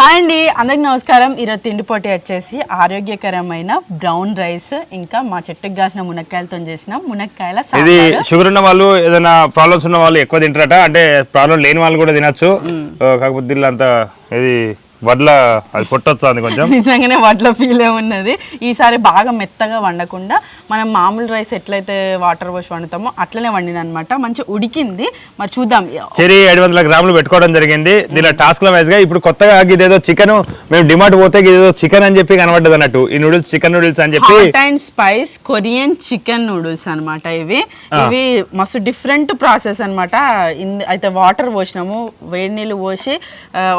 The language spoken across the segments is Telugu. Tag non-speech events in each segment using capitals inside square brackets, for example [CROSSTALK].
హాయ్ అండి అందరికి నమస్కారం. ఈరోజు తిండి పోటీ వచ్చేసి ఆరోగ్యకరమైన బ్రౌన్ రైస్ ఇంకా మా చెట్టుకు కాసిన మునక్కాయలతో చేసిన మునక్కాయల ఇది షుగర్ ఉన్న వాళ్ళు ఏదైనా ప్రాబ్లమ్స్ ఉన్న వాళ్ళు ఎక్కువ తింటారట. అంటే ప్రాబ్లం లేని వాళ్ళు కూడా తినచ్చు. కాకపోతే దీనిలో అంత ఇది వడ్ల అది పొట్టొస్తుంది కొంచెం. [LAUGHS] నిజంగానే వాటిలో ఫీల్ ఉన్నది. ఈసారి బాగా మెత్తగా వండకుండా మనం మామూలు రైస్ ఎట్లయితే వాటర్ పోసి వండుతామో అట్లనే వండిన అనమాట మంచి ఉడికింది. మరి చూద్దాం. చెరి ఏడు వందల గ్రాములు పెట్టుకోవడం జరిగింది. దీనిలో వైజ్గా ఇప్పుడు కొత్తగా ఇదేదో చికెన్ మేము డిమాండ్ పోతే ఇదేదో చికెన్ అని చెప్పి కనబడ్డది అన్నట్టు. ఈ నూడిల్స్ చికెన్ నూడిల్స్ అని చెప్పి and spice Korean chicken noodles అన్నమాట ఇవి. ఇవి మస్తు డిఫరెంట్ ప్రాసెస్ అనమాట అయితే వాటర్ పోసినాము వేడి నీళ్ళు పోసి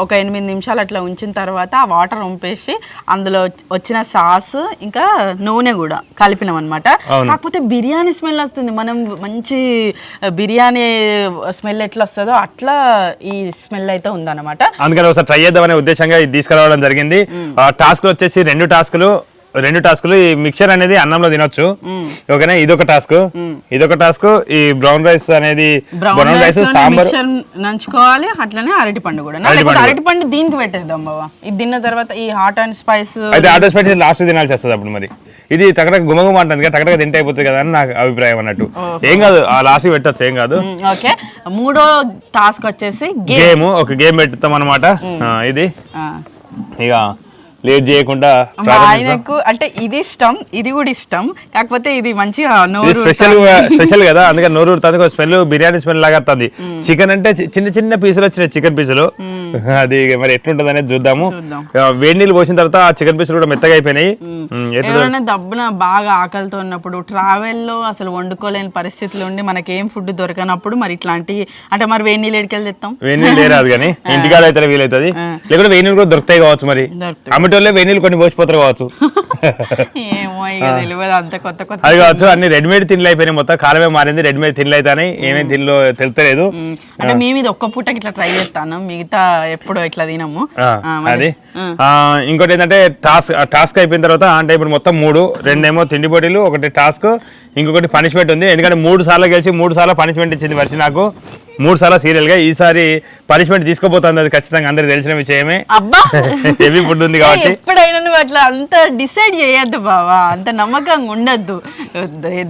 ఒక ఎనిమిది నిమిషాలు అట్లా ఉంచిన తర్వాత ఆ వాటర్ వంపేసి అందులో వచ్చిన సాస్ ఇంకా నూనె కూడా కలిపినాం అనమాట. కాకపోతే బిర్యానీ స్మెల్ వస్తుంది. మనం మంచి బిర్యానీ స్మెల్ ఎట్లా వస్తుందో అట్లా ఈ స్మెల్ అయితే ఉందన్నమాట. అందుకని ఒకసారి ట్రై చేద్దామనే ఉద్దేశంగా ఇది తీసుకురావడం జరిగింది. టాస్క్ వచ్చేసి రెండు టాస్కులు రెండు టాస్కులు ఈ మిక్చర్ అనేది అన్నంలో తినొచ్చు. ఓకేనా? ఇదొక టాస్క్. ఇదొక టాస్క్ ఈ బ్రౌన్ రైస్ అనేది బ్రౌన్ రైస్ సాంబార్. నంచుకోవాలి అట్లనే అరటి పండు కూడా. అరటి పండు. దీనికి పెట్టేద్దాం బాబా ఇది తిన్న తర్వాత ఈ హాట్ అండ్ స్పైస్ అయితే ఆర్డర్స్ పెట్టి లాస్ట్ తినాల్సి వస్తుంది అప్పుడు మరి. ఇది టకటక గుమగుమ అంటుంది కదా టకటక తింటే అయిపోతుంది కదా అని నాకు అభిప్రాయం అన్నట్టు. ఏం కాదు ఆ లాస్ట్ పెట్టచ్చు ఏం కాదు. ఓకే. మూడో టాస్క్ వచ్చేసి గేమ్ గేమ్. ఒక గేమ్ పెడతాం అనమాట ఇది. ఇక లేట్ చేయకుండా. ఆయనకు అంటే ఇది ఇష్టం ఇది కూడా ఇష్టం. కాకపోతే ఇది మంచిగా నోరు స్పెషల్ స్పెషల్ కదా అందుకని నోరు స్మెల్ బిర్యానీ స్మెల్ లాగా వస్తుంది. చికెన్ అంటే చిన్న చిన్న పీసులు వచ్చినాయి చికెన్ పీసులు. అది మరి ఎట్లుంటది అనేది చూద్దాము వేడి నీళ్ళు పోసిన తర్వాత ఆ చికెన్ పీసులు కూడా మెత్తగా అయిపోయినాయి. ఎవరైనా దబ్బున బాగా ఆకలితో ఉన్నప్పుడు ట్రావెల్లో అసలు వండుకోలేని పరిస్థితులు ఉండి మనకి ఏం ఫుడ్ దొరకనప్పుడు మరి ఇట్లాంటి అంటే మరి వేడి నీళ్ళు ఎడికెళ్ళి తెస్తాం? వేడి నీళ్ళు లేరాదు కానీ [LAUGHS] ఇంటికాడ అయితే వీలవుతుంది లేకుంటే వేడి నీళ్ళు కూడా దొరుకుతాయి కావచ్చు మరి. అమ్మటోళ్ళే వేడి నీళ్ళు కొన్ని పోసిపోతారు కావచ్చు. ఏమో ఇక తెలియదు అంత కొత్త కొత్త అది కావచ్చు అన్ని రెడీమేడ్ తిండ్లు అయిపోయినాయి మొత్తం కాలమే మారింది రెడీమేడ్ తిండ్లు అయితే ఏమేమి తిండ్లో తెలుతలేదు. అంటే మేము ఇది ఒక్క పూటకి ఇట్లా ట్రై చేస్తాను మిగతా ఎప్పుడు ఇట్లా తినము. అది. ఇంకోటి ఏంటంటే టాస్క్ టాస్క్ అయిపోయిన తర్వాత అంటే ఇప్పుడు మొత్తం మూడు రెండేమో తిండి పోటీలు ఒకటి టాస్క్ ఇంకొకటి పనిష్మెంట్ ఉంది. ఎందుకంటే మూడు సార్లు గెలిచి మూడు సార్లు పనిష్మెంట్ ఇచ్చింది వర్షి నాకు. మూడు సార్లు సీరియల్గా ఈసారి పనిష్మెంట్ తీసుకోబోతుంది అది ఖచ్చితంగా అందరికి తెలిసిన విషయమే. అబ్బా! హెవీ ఫుడ్ ఉంది కాబట్టి. ఎప్పుడైనా నువ్వు అట్లా అంత డిసైడ్ చేయొద్దు బావా అంత నమ్మకంగా ఉండద్దు.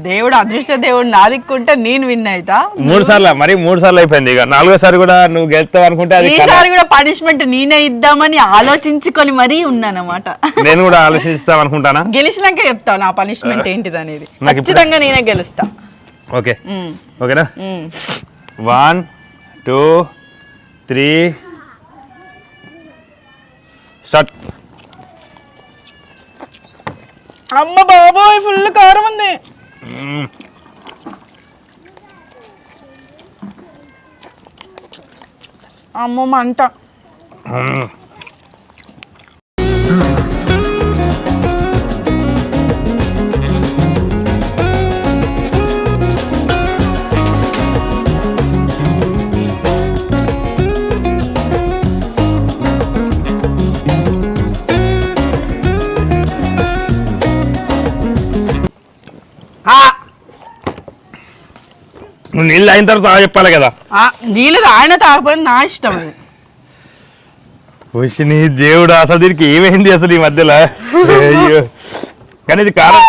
దేవుడు అదృష్ట దేవుడు నాదిక్కుంటే నేను విన్ అవుతా మూడు సార్లు మరి మూడు సార్లు అయిపోయింది ఇక. నాలుగోసారి కూడా నువ్వు గెలుస్తావు అనుకుంటే అది ఈసారి కూడా పనిష్మెంట్ నేనే ఇద్దామని ఆలోచించుకొని మరీ ఉన్నానన్నమాట నేను కూడా ఆలోచిస్తాం అనుకుంటానా? గెలిచినాక చెప్తా నా పనిష్మెంట్ ఏంటిది అనేది ఖచ్చితంగా నేనే గెలుస్తా. ఓకే. ఓకేనా. One two three. స్టార్ట్. అమ్మ బాబోయ్ ఫుల్ కారం ఉంది. అమ్మ మంట. నువ్వు నీళ్ళు అయిన తర్వాత చెప్పాలి కదా. ఆ, నీళ్ళు రాయన తాగపోయింది నా ఇష్టం అది. వచ్చి నీ దేవుడు అసలు దీనికి ఏమైంది అసలు ఈ మధ్యలో? అయ్యో. కానీ ఇది కారం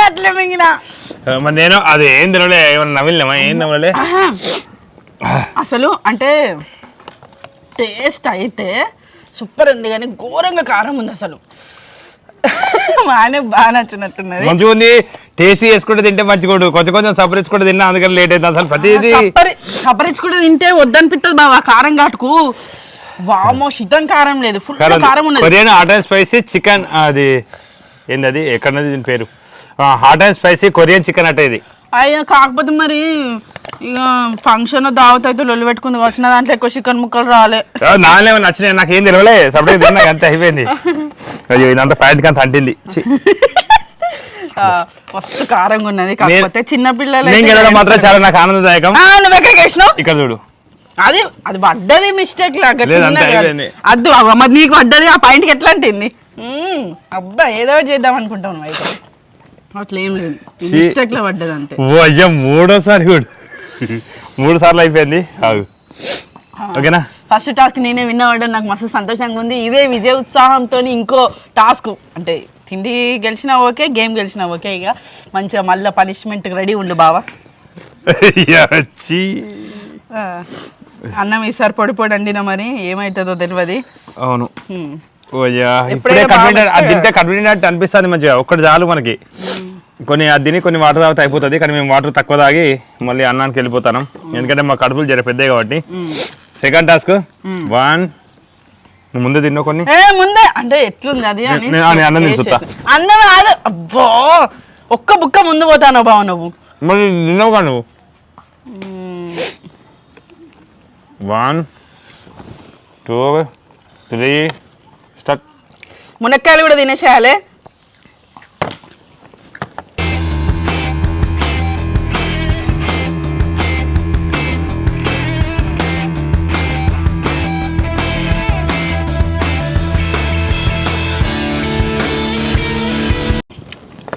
అట్లే మింగిన. మరి నేను అది ఏం తినలే ఏమన్నా నవ్విలేమా ఏం నవ్వలే అసలు అంటే టేస్ట్ అయితే సూపర్ ఉంది కానీ ఘోరంగా కారం ఉంది అసలు. ఆయనకు బాగా నచ్చినట్టున్నది. మంచిగా ఉంది టేస్ట్ చేసుకుంటే తింటే మంచిగా కొంచెం కొంచెం సపరించుకుంటే తిన్నా అందుకని లేట్ అవుతుంది అసలు ప్రతిదీ. సప్పరి సపరించుకుంటే తింటే వద్దనిపిస్తుంది బాబా కారం ఘాటుకు. వామో శితం కారం లేదు. ఫుల్ కారం ఉన్నది. Korean hot and spicy chicken అది ఏంది అది ఎక్కడన్నది దీని పేరు? Hot and spicy Korean chicken అట్ట ఇది. అయ్యో కాకపోతే మరి ఇక ఫంక్షన్ దావత్ అయితే లొల్లి పెట్టుకుంది వచ్చిన దాంట్లో ఎక్కువ చికెన్ ముక్కలు రాలే. నాలుగు నచ్చినాయి? నాకు ఏం తెలియలే సపరేట్ తిన్నా అంతే అయిపోయింది. అయ్యో ఇదంతా ప్యాంట్ కంత అంటింది. మస్తు కారంగా ఉన్నది. కాకపోతే చిన్న పిల్లలు నేను గెలవడం మాత్రం చాలా నాకు ఆనందదాయకం. నువ్వు ఎక్కడికి వేసినావు ఇక్కడ చూడు. అది అది పడ్డది మిస్టేక్ లాగా. అద్దు అవ్వ, మరి నీకు పడ్డది ఆ పాయింట్కి ఎట్లా అంటింది. అబ్బా ఏదో చేద్దాం అనుకుంటాం నువ్వు అయితే అట్లా ఏం లేదు. మిస్టేక్లో పడ్డది అంతే ఓ అయ్యా మూడోసారి కూడా. మూడు సార్లు అయిపోయింది. ఆగు. ఓకేనా? ఫస్ట్ టాస్క్ నేనే విన్నవాడు నాకు మస్తు సంతోషంగా ఉంది. ఇదే విజయ ఉత్సాహంతో ఇంకో టాస్క్. అంటే తిండి గెలిచినా ఓకే గేమ్ గెలిచినా ఓకే ఇక. మంచిగా మళ్ళీ పనిష్మెంట్ రెడీ ఉండు బావా. అన్నం ఈసారి పొడి పొడి అండినా మరి ఏమవుతుందో తెలియదు అవును. ఇప్పుడే ఎప్పుడైనా కన్వీనియంట్ బాగా అది తింటే కన్వీనియంట్ అనిపిస్తుంది మంచిగా ఒక్కటి చాలు మనకి. కొన్ని అది తిని కొన్ని వాటర్ తాగితే అయిపోతుంది కానీ మేము వాటర్ తక్కువ తాగి మళ్ళీ అన్నానికి వెళ్ళిపోతాను. ఎందుకంటే మా కడుపులు జర పెద్దవి కాబట్టి. సెకండ్ టాస్క్ వన్ నువ్వు ముందే తిన్నావు కొన్ని? ముందే. అంటే ఎట్లుంది అది అని అన్నం చూస్తా. అన్నం కాదు. అబ్బో ఒక్క బుక్క ముందు పోతాను బావ నువ్వు. మరి నువ్వు? వన్ టూ త్రీ మునక్కాయలు కూడా తినేసేయాలి.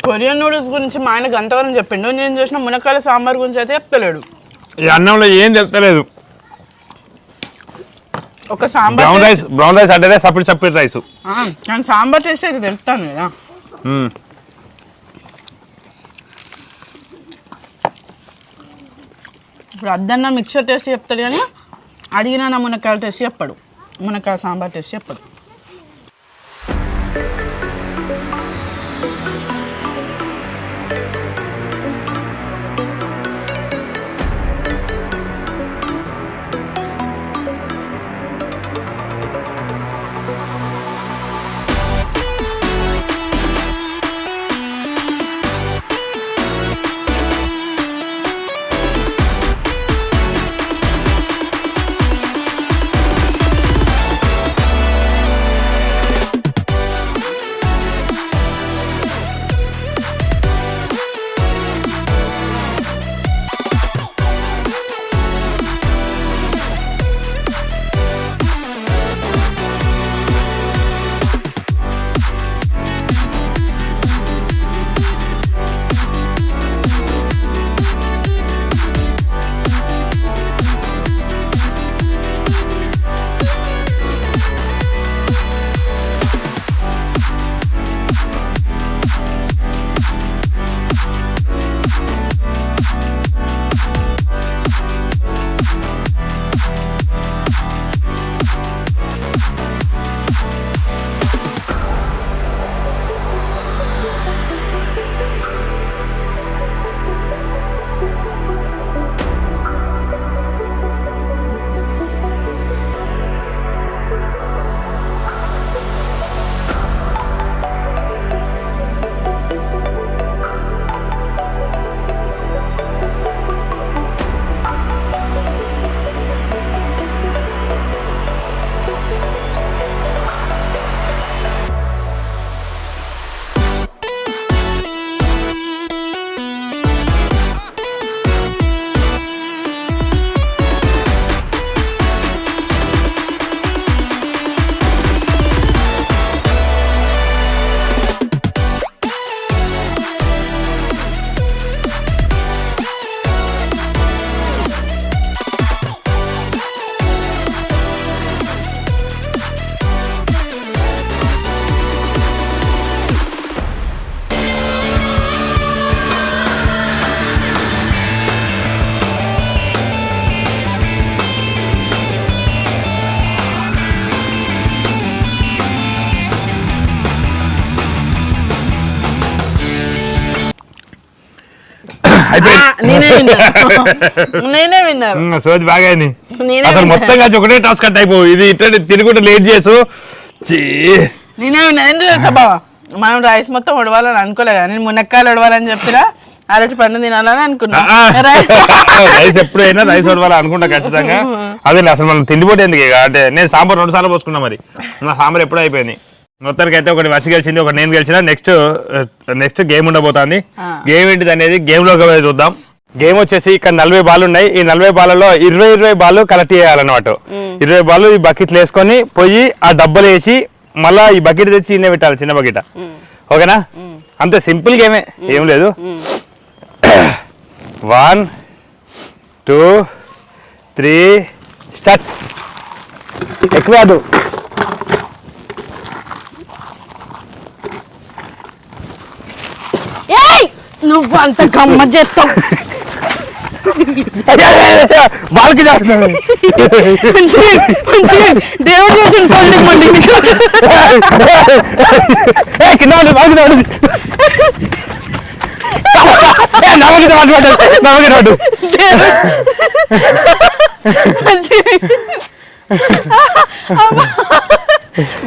కొరియన్ నూడిల్స్ గురించి మా ఆయనకు అంతగానం చెప్పిండు. నేను చూసిన మునక్కాయల సాంబార్ గురించి అయితే చెప్తలేడు. ఈ అన్నంలో ఏం తెలుస్తలేదు. ఒక sambar brown rice brown rice అంటే సపరేట్ సపరేట్ రైస్ ఆ, కానీ సాంబార్ టేస్ట్ అయితే తెలుస్తాను కదా. ఇప్పుడు అద్దన్న మిక్చర్ టేస్ట్ చెప్తాడు కానీ అడిగినా నా మునక్కాయల టేస్ట్ చెప్పాడు. మునక్కాయ సాంబార్ టేస్ట్ చెప్పాడు నేనే [LAUGHS] విన్నారు నేనే సోది బాగా అసలు. మొత్తం కలిసి ఒకటే టాస్క్ కట్ అయిపోవు. ఇది ఇట్లా తిరుగుకుంటూ లేట్ చేసు. నేనే విన్నా. ఎందుకు బావ? మనం రైస్ మొత్తం ఉడవాలని అనుకోలే కదా. నేను మునక్కాయలు ఉడవాలని చెప్పినా అరటి పండు తినాలని అనుకున్నా. రైస్ [LAUGHS] ఎప్పుడైనా రైస్ వడవాలి అనుకుంటా ఖచ్చితంగా. [LAUGHS] అదే అసలు మనం తిండిపోతే ఎందుకు ఇక? అంటే నేను సాంబార్ రెండు సార్లు పోసుకున్నా మరి. నా సాంబార్ ఎప్పుడూ అయిపోయింది. మొత్తానికి అయితే ఒకటి వర్ష గెలిచింది ఒకటి నేను గెలిచిన. నెక్స్ట్ నెక్స్ట్ గేమ్ ఉండబోతుంది. గేమ్ ఏంటిది అనేది గేమ్లో చూద్దాం. గేమ్ వచ్చేసి ఇక్కడ నలభై బాల్ ఉన్నాయి. ఈ నలభై బాల్లో ఇరవై ఇరవై బాల్ కలెక్ట్ చేయాలన్నమాట. ఇరవై బాల్ ఈ బకెట్లు వేసుకొని పోయి ఆ డబ్బలు వేసి మళ్ళా ఈ బకెట్ తెచ్చి ఇన్నే పెట్టాలి చిన్న బకెట్ ఓకేనా? అంతే సింపుల్ గేమే ఏం. లేదు. వన్ టూ త్రీ స్టార్ట్ ఎక్కువ కాదు ఏయ్ నువ్వు అంత గమ్మ చేస్తావు. వాళ్ళకి చేస్తున్నాను దేవుడు చేసిన ఏ, కింద పడ్డు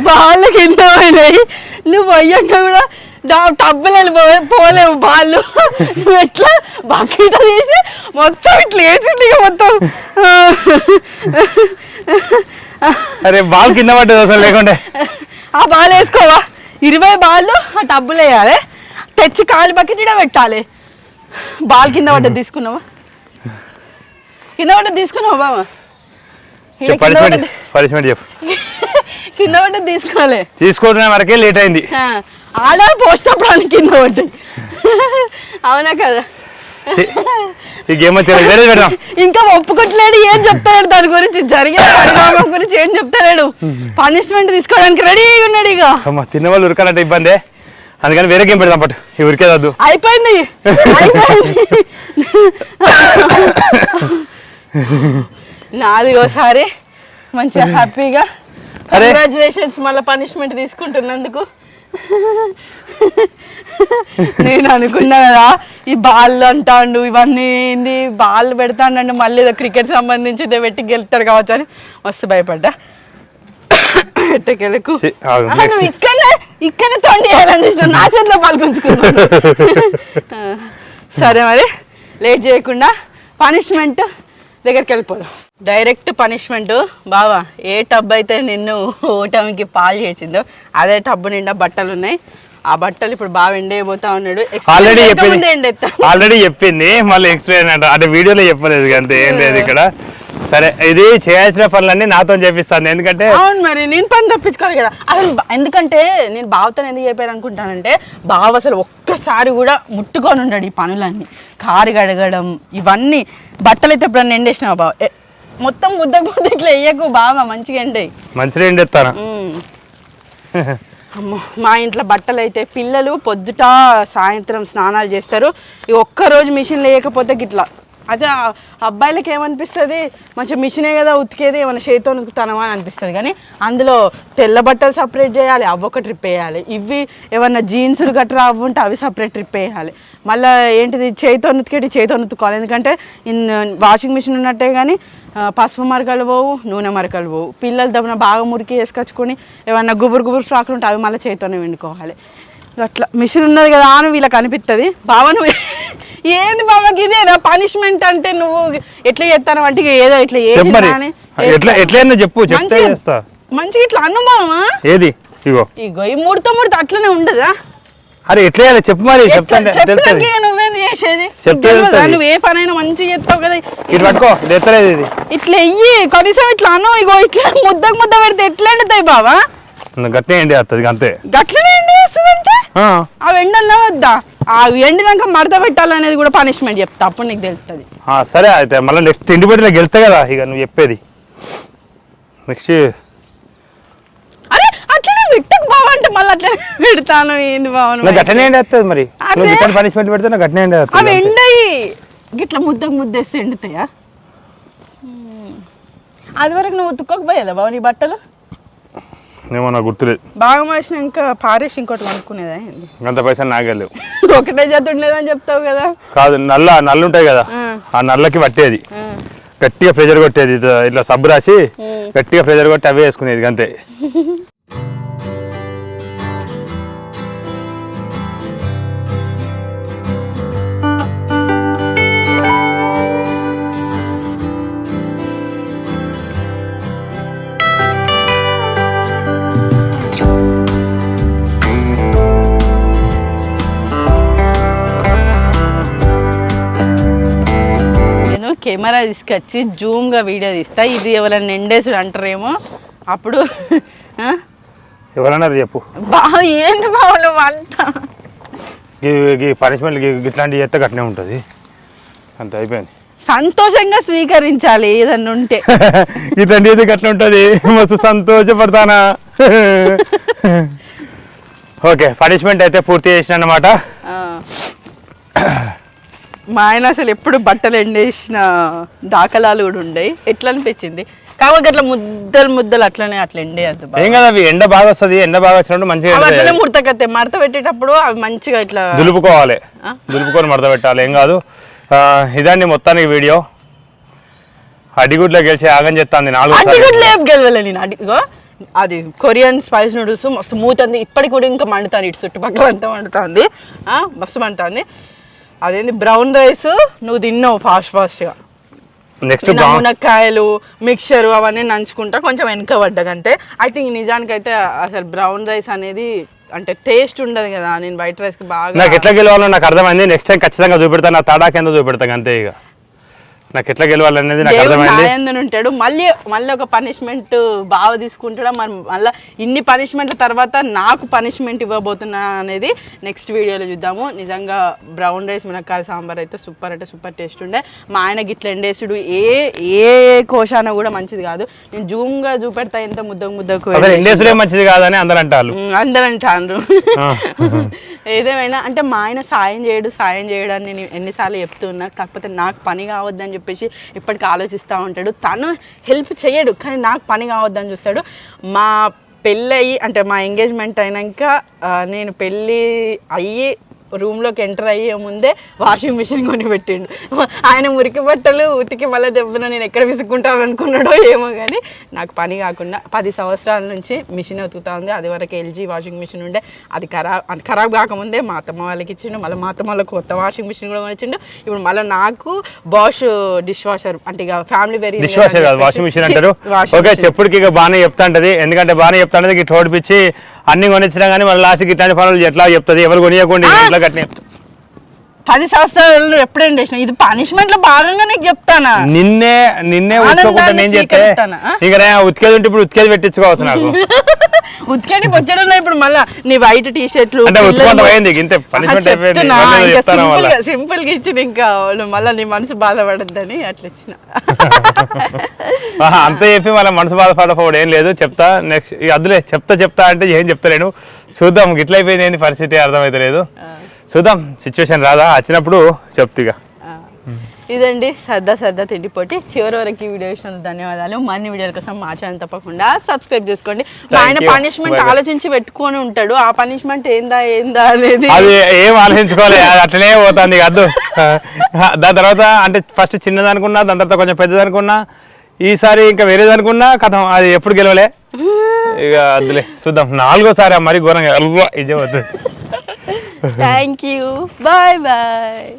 బాళ్ళు కింద పోయినాయి నువ్వు అయ్యాక కూడా టబ్బులు పోలేవు బాళ్ళు. నువ్వు ఎట్లా బకెట్ తీసి మొత్తం ఇట్లా వేసింది మొత్తం. అరే బాల్ కింద పడ్డది అసలు లేకుంటే. ఆ బాల్ వేసుకోవా? ఇరవై బాళ్ళు ఆ టబ్బులు వేయాలి. తెచ్చి కాలు బకెట్ ఇడ పెట్టాలి. బాల్ కింద పడ్డది తీసుకున్నావా? కింద పడ్డది తీసుకున్నావా బావా? [LAUGHS] కింద పడ్డది. తీసుకోవాలి. తీసుకుంటున్న వరకే లేట్ అయింది. ఆడ పోస్ట్ అప్పుడు కింద పడ్డాయి. అవునా కదా? ఇంకా ఒప్పుకోట్లేడు ఏం చెప్తాడు దాని గురించి? జరిగే పరిణామం గురించి ఏం చెప్తాడు పనిష్మెంట్ తీసుకోవడానికి రెడీగా ఉన్నాడు ఇక తిన్న వాళ్ళు ఉరకాలంటే ఇబ్బందే. అందుకని వేరే గేమ్ పెడదాం పట్టు. ఈ ఉరికేదద్దు అయిపోయింది. అయిపోయింది. నాలుగోసారి మంచిగా హ్యాపీగా. కంగ్రాచులేషన్స్ మళ్ళీ పనిష్మెంట్ తీసుకుంటున్నందుకు. నేను అనుకున్నా కదా ఈ బాల్ అంటాండు ఇవన్నీ ఏంది? బాల్ పెడతాండు మళ్ళీ ఏదో క్రికెట్ సంబంధించి పెట్టి గెలుతాడు కావచ్చు అని మస్తు భయపడ్డా. ఎట్టకెళ్ళకు? ఇక్కడనే ఇక్కడనే తొండి చేయాలని నా చేతిలో పాల్గొంచుకున్నాను [LAUGHS] సరే మరి లేట్ చేయకుండా పనిష్మెంట్ దగ్గరికి వెళ్ళిపోదాం. Direct punishment. బావా ఏ టబ్ అయితే నిన్ను ఓటమికి పాలు చేసిందో అదే టబ్బు నిండా బట్టలు ఉన్నాయి ఆ బట్టలు ఇప్పుడు బాగా ఎండేయబోతా ఉన్నాడు. ఆల్రెడీ చెప్పింది. ఆల్రెడీ చెప్పింది. మళ్ళీ ఎక్స్ప్లెయిన్ అంట. అంటే వీడియోలో చెప్పలేదు అంతే. ఏం లేదు ఇక్కడ. సరే ఇది చేయాల్సిన పనులన్నీ నాతో చేపిస్తాను ఎందుకంటే అవును మరి నేను పని తప్పించుకోవాలి కదా. అసలు ఎందుకంటే నేను బావతో ఎందుకు చెప్పాను అనుకుంటానంటే బావ అసలు ఒక్కసారి కూడా ముట్టుకొని ఉండడు ఈ పనులన్నీ. కారు గడగడం ఇవన్నీ. బట్టలు అయితే ఎప్పుడన్నా ఎండేసినావా బావ? మొత్తం ముద్దకు ముద్ద ఇట్లా వేయకు బావ మంచిగా ఎండాయి మంచిగా [LAUGHS] అమ్మో మా ఇంట్లో బట్టలు అయితే పిల్లలు పొద్దుట సాయంత్రం స్నానాలు చేస్తారు. ఈ ఒక్కరోజు మిషన్ లేకపోతే గిట్లా. అదే ఆ అబ్బాయిలకి ఏమనిపిస్తుంది? మంచిగా మిషనే కదా ఉతికేది ఏమైనా చేతితో ఉతుకుతానమా అని అనిపిస్తుంది. కానీ అందులో తెల్ల బట్టలు సపరేట్ చేయాలి అవి ఒక ట్రిప్ వేయాలి. ఇవి ఏమన్నా జీన్సులు గట్రా అవి ఉంటే అవి సపరేట్ ట్రిప్ వేయాలి. మళ్ళీ ఏంటిది? చేతితో ఉతికేటి చేతితో ఉతుకోవాలి ఎందుకంటే ఇన్ వాషింగ్ మిషన్ ఉన్నట్టే కానీ పసుపు మరకలు పోవు నూనె మరకలు పోవు. పిల్లలు దమ్మున బాగా మురికి వేసుకొచ్చుకొని ఏమన్నా గుబురు గుబురు ఫ్రాక్లు ఉంటే అవి మళ్ళీ చేతితోనే వండుకోవాలి అట్లా మిషన్ ఉన్నది కదా అని వీళ్ళకి అనిపిస్తుంది [LAUGHS] బావ నువ్వు ఏంది బాబాకి ఇదేనా పనిష్మెంట్ అంటే నువ్వు ఎట్లా చేస్తాను అంటే ఏదో ఇట్లా ఎట్లా చెప్పు చెప్తే మంచిగా- చేస్తా. మంచిగా ఇట్లా అనుభవమా ఏది? ఇగో. ఇగో ఈ ముడత ముడత అట్లనే ఉండదా? అరే ఎట్లా చెప్పు మరి ఎట్లా చెప్తాంటే తెలుస్తుంది. చెప్పినాకే నువ్వేంది చేసేది? చెప్తే నీకు తెలియదా? తెలుస్తది. నువ్వు ఏ పనైనా మంచిగా కదా. ఇది పట్టుకో ఇది ఎత్తలేదు ఇది. ఇట్లా ఎయ్యి కనీసం ఇట్లా ఇగో ఇట్లా ముద్దకు ముద్ద పెడితే ఎట్లా ఎండుతాయి బావా? గట్టే ఏంటి వస్తుంది అంతే. గట్లనే ఎండి ఆ. ఎండల్లో వద్దా ఆ ఎండినాక మడత పెట్టాలనేది కూడా పనిష్మెంట్ చెప్తా అప్పుడు నీకు తెలుస్తుంది. సరే అయితే మళ్ళీ నెక్స్ట్ పెట్టిన గెలుతా కదా ఇక నువ్వు చెప్పేది. నెక్స్ట్ పెట్టకు బావ అంటే మళ్ళీ అట్లనే పెడతాను. ఏంది బావను గట్టనే ఏంటి వస్తుంది మరి? పనిష్మెంట్ పెడితే నాకు గట్టనే ఏంటి అవి. ఎండయి. గిట్ల ముద్దకు ముద్దేస్తే ఎండుతాయా. అది వరకు నువ్వు ఉతుక్కోకపోయేదా బావ నీ బట్టలు? ఏమో నాకు గుర్తులేదు. బాగా మార్చినాక పారేసి ఇంకోటి కొనుక్కునేదా ఏంది? అంత పైసలు నాగలేవు [LAUGHS] ఒకటే జత ఉండేదని చెప్తావు కదా. కాదు నల్ల నల్లు ఉంటాయి కదా. ఆ. నల్లకి పట్టేది. గట్టిగా ప్రెజర్ కొట్టేది. ఇట్లా ఇట్లా సబ్బు రాసి. గట్టిగా ప్రెజర్ కొట్టి అవే వేసుకునేది అంతే. [LAUGHS] కెమెరా తీసుకొచ్చి జూమ్గా వీడియో తీస్తా. ఇది ఎవరైనా ఎండేసుడు అంటారేమో. అప్పుడు? ఎవరన్నారు చెప్పు. బావ ఏంటి బావ నువ్వు అంతా? పనిష్మెంట్ ఇట్లాంటివి చేస్తే గట్టినే ఉంటుంది. అంత అయిపోయింది. సంతోషంగా స్వీకరించాలి ఏదన్నా ఉంటే. ఇతండి ఇది అట్లా ఉంటుంది. మస్తు సంతోషపడతానా? [LAUGHS] ఓకే పనిష్మెంట్ అయితే పూర్తి చేసిన అనమాట. [CLEARS THROAT] మా ఆయన అసలు ఎప్పుడు బట్టలు ఎండేసిన దాఖలాలు కూడా ఉండయి. ఎట్లా అనిపించింది? కాకపోతే అట్లా ముద్దలు ముద్దలు అట్లనే అట్లా ఎండేయద్దు. ఏం కదా అవి ఎండ బాగా వస్తుంది ఎండ బాగా వచ్చినప్పుడు మంచిగా అట్లనే. ముడతకత్తాయి మడత పెట్టేటప్పుడు అవి మంచిగా ఇట్లా దులుపుకోవాలి? దులుపుకొని మడత పెట్టాలి ఏం కాదు. ఇదండి మొత్తానికి వీడియో. అడిగుడ్లో గెలిచి ఆగం చెప్తాంది నాలుగు గెలవలే నేను అడిగో అది కొరియన్ స్పైస్ నూడిల్స్ మస్తు మూతుంది ఇప్పటికి కూడా ఇంకా మండుతాను ఇటు చుట్టుపక్కల అంతా మండుతుంది. ఆ, మస్తు మండుతుంది. అదేంది బ్రౌన్ రైస్ నువ్వు తిన్నావు ఫాస్ట్ ఫాస్ట్గా నెక్స్ట్ మునక్కాయలు మిక్చర్ అవన్నీ నంచుకుంటా కొంచెం వెనక పడ్డగంతే ఐ థింక్ నిజానికైతే అసలు బ్రౌన్ రైస్ అనేది అంటే టేస్ట్ ఉండదు కదా నేను వైట్ రైస్కి బాగా నాకు ఎట్లా గెలవాలో నాకు అర్థమైంది. నెక్స్ట్ టైం ఖచ్చితంగా చూపెడతాను నా తడా కింద చూపెడతాను అంతే ఇక. నాకు ఎట్లా గెలవాలనేది నాకు అర్థమైంది. ఉంటాడు. మళ్ళీ మళ్ళీ ఒక పనిష్మెంట్ బాగా తీసుకుంటాడా? మరి మళ్ళీ ఇన్ని పనిష్మెంట్ల తర్వాత నాకు పనిష్మెంట్ ఇవ్వబోతున్నా అనేది నెక్స్ట్ వీడియోలో చూద్దాము. నిజంగా బ్రౌన్ రైస్ మునక్కాయ సాంబార్ అయితే సూపర్ అంటే సూపర్ టేస్ట్ ఉండే. మా ఆయన గిట్ల ఎండేసుడు. ఏ ఏ కోశాన కూడా మంచిది కాదు. నేను జూమ్గా చూపెడతా ఎంత ముద్దకు ముద్దకు ఇండస్ట్రీ మంచిది కాదని అందరు అంటారు. అందరూ అంటారు. ఏదేమైనా అంటే మా ఆయన సాయం చేయడు సాయం చేయడాన్ని నేను ఎన్నిసార్లు చెప్తున్నా. కాకపోతే నాకు పని కావద్దని చెప్పేసి ఇప్పటికీ ఆలోచిస్తూ ఉంటాడు. తను హెల్ప్ చేయడు కానీ నాకు పని కావద్దని చూస్తాడు. మా పెళ్ళయి అంటే మా ఎంగేజ్మెంట్ అయినాక నేను పెళ్ళి అయ్యి రూమ్లోకి ఎంటర్ అయ్యే ముందే వాషింగ్ మిషన్ కొని పెట్టిండు ఆయన మురికి బట్టలు ఉతికి మళ్ళీ దెబ్బన నేను ఎక్కడ విసుక్కుంటాను అనుకున్నాడో ఏమో కానీ నాకు పని కాకుండా పది సంవత్సరాల నుంచి మిషన్ ఉతుకుతా ఉంది. అది వరకు ఎల్జీ వాషింగ్ మిషన్ ఉండే. అది ఖరాబ్ అది ఖరాబ్ కాకముందే మా అత్తమ్మ వాళ్ళకి ఇచ్చిండు. మళ్ళీ మా అత్తమ్మ వాళ్ళకి కొత్త వాషింగ్ మిషన్ కూడా ఇచ్చిండు ఇప్పుడు మళ్ళీ నాకు బాష్ డిష్ వాషర్ అంటే ఇక ఫ్యామిలీ వెరీ డిష్ వాషర్ కాదు వాషింగ్ మిషన్ అంటారు. ఓకే చెప్పుడుకి ఇక బాగానే చెప్తా ఉంటది. ఎందుకంటే బాగానే చెప్తా ఉంటది ఇట్లా ఓడిపించి అన్ని కొనిచ్చినా కానీ మళ్ళీ లాస్ట్కి ఇట్లాంటి పనులు ఎట్లా చెప్తుంది? ఎవరు కొనియకుండా ఇంట్లో కట్టిన పది సంవత్సరాలు ఎప్పుడేం చేసిన ఇది పనిష్మెంట్లో భాగంగా నీకు చెప్తానా? నిన్నే నిన్నే ఉచ్చుకుంటా నేను చెప్తే? ఇక ఉతికేది ఉంటే ఇప్పుడు ఉతికేది పెట్టించుకోవచ్చు నాకు. [LAUGHS] ఉతికేటి పొచ్చడంలో ఇప్పుడు మళ్ళా నీ వైట్ టీ షర్ట్లు సింపుల్గా ఇచ్చిన ఇంకా వాళ్ళు మళ్ళీ నీ మనసు బాధపడద్దని అట్లా ఇచ్చిన. [LAUGHS] అంత చెప్పి మళ్ళీ మనసు బాధపడకపోవడం ఏం లేదు చెప్తా నెక్స్ట్ అదులే చెప్తా చెప్తా అంటే ఏం చెప్తలేను. చూద్దాం గిట్ల అయిపోయింది ఏంది పరిస్థితి అర్థమైతే లేదు చూద్దాం సిచ్యువేషన్ రాదా? వచ్చినప్పుడు చెప్తిగా. ఇదండి సరదా సరదా తిండి పోటీ. చివరి వరకు ఈ వీడియో చూసినందుకు ధన్యవాదాలు. మరిన్ని వీడియోల కోసం మా ఛానల్ తప్పకుండా సబ్స్క్రైబ్ చేసుకోండి. ఆయన. పనిష్మెంట్. ఆలోచించి పెట్టుకొని ఉంటాడు. ఆ పనిష్మెంట్ ఏందా ఏందా అనేది అది ఏం ఆలోచించుకోవాలి? అది అట్లనే పోతుంది అద్దు. [LAUGHS] దాని తర్వాత అంటే ఫస్ట్ చిన్నది అనుకున్నా దాని తర్వాత కొంచెం పెద్దది అనుకున్నా ఈసారి ఇంకా వేరేది అనుకున్నా కథం అది ఎప్పుడు గెలవలే. ఇక అద్దులే. చూద్దాం. నాలుగోసారి మరి ఘోరంగా ఇదే వద్దు Thank you. Bye bye.